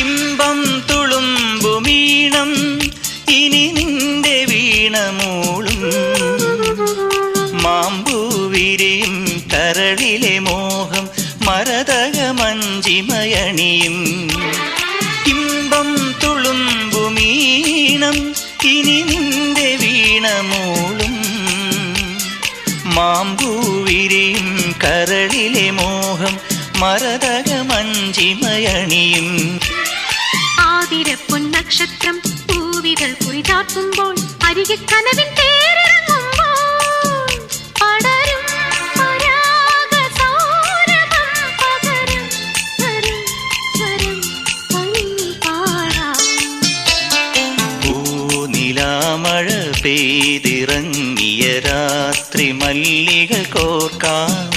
ഇമ്പം തുളുമ്പുമീണം ഇനി നിന്റെ വീണമൂളും. മാമ്പൂവിരിയും കരളിലെ മോഹം മരതക മരതകമഞ്ചിമയണിയും ഇമ്പം തുളുമ്പുമീണം ഇനി നിന്റെ വീണമൂളും. മാമ്പൂവിരിയും കരളിലെ മോഹം മരതകമഞ്ചിമയണിയും ആതിരപ്പൊൻ നക്ഷത്രം പൂവികൾ കുറിചാർത്തുമ്പോൾ അരികെ കനവിൻ പെയ്തിറങ്ങിയ രാത്രി മല്ലികൾ കോർക്കാം.